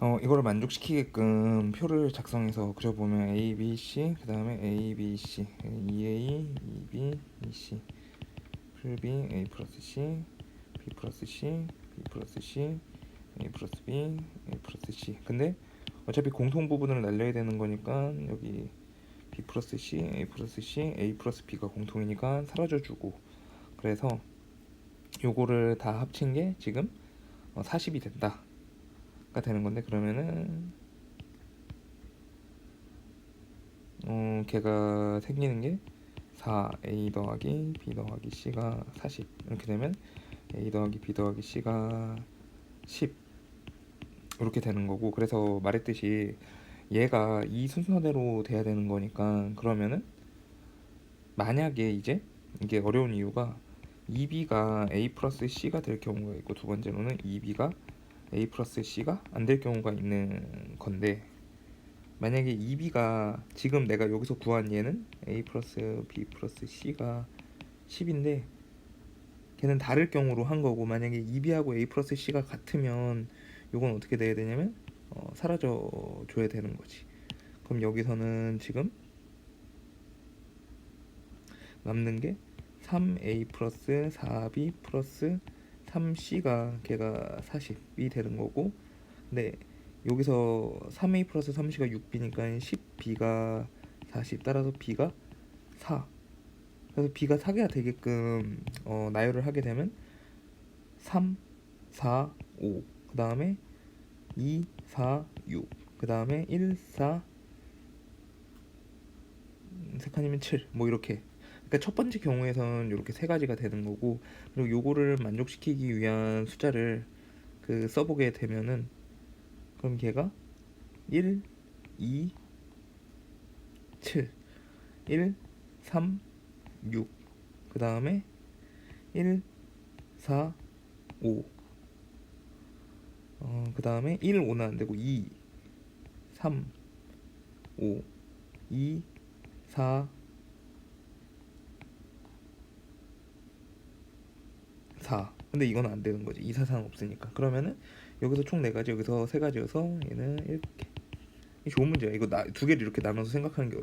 어, 이거를 만족시키게끔 표를 작성해서 그려보면 A, B, C 그 다음에 A, B, C 2A, 2B, 2C 풀 B, A 플러스 C B 플러스 C, B 플러스 C A 플러스 B, A 플러스 C. 근데 어차피 공통 부분을 날려야 되는 거니까 여기 B 플러스 C, A 플러스 C, A 플러스 B가 공통이니까 사라져주고. 그래서 요거를 다 합친 게 지금 어, 40이 된다 가 되는 건데 그러면은. 어 걔가 생기는 게 4a 더하기 b 더하기 c가 40 이렇게 되면 a 더하기 b 더하기 c가 10 이렇게 되는 거고 그래서 말했듯이 얘가 이 순서대로 돼야 되는 거니까 그러면은 만약에 이제 이게 어려운 이유가 2b가 a 플러스 c가 될 경우가 있고 두 번째로는 2b가 a 플러스 c가 안 될 경우가 있는 건데 만약에 2b가 지금 내가 여기서 구한 얘는 a 플러스 b 플러스 c가 10인데 걔는 다를 경우로 한 거고 만약에 2b하고 a 플러스 c가 같으면 요건 어떻게 돼야 되냐면 어, 사라져 줘야 되는 거지. 그럼 여기서는 지금 남는 게 3a 플러스 4b 플러스 3c가 걔가 40이 되는 거고 근데 여기서 3a 플러스 3c가 6b니까 10b가 40 따라서 b가 4 그래서 b가 4개가 되게끔 어, 나열을 하게 되면 3, 4, 5 그 다음에 2, 4, 6 그 다음에 1, 4 세 칸이면 7 뭐 이렇게 그러니까 첫 번째 경우에선 이렇게 세 가지가 되는 거고 그리고 요거를 만족시키기 위한 숫자를 그 써보게 되면은 그럼 걔가 1, 2, 7 1, 3, 6 그 다음에 1, 4, 5 어, 그 다음에 1, 5는 안 되고 2, 3, 5 2, 4, 4 근데 이건 안 되는 거지. 2, 4, 4는 없으니까. 그러면은 여기서 총네 가지 여기서 세 가지여서 얘는 이렇게. 이 좋은 문제야. 이거 나, 두 개를 이렇게 나눠서 생각하는 게 어려워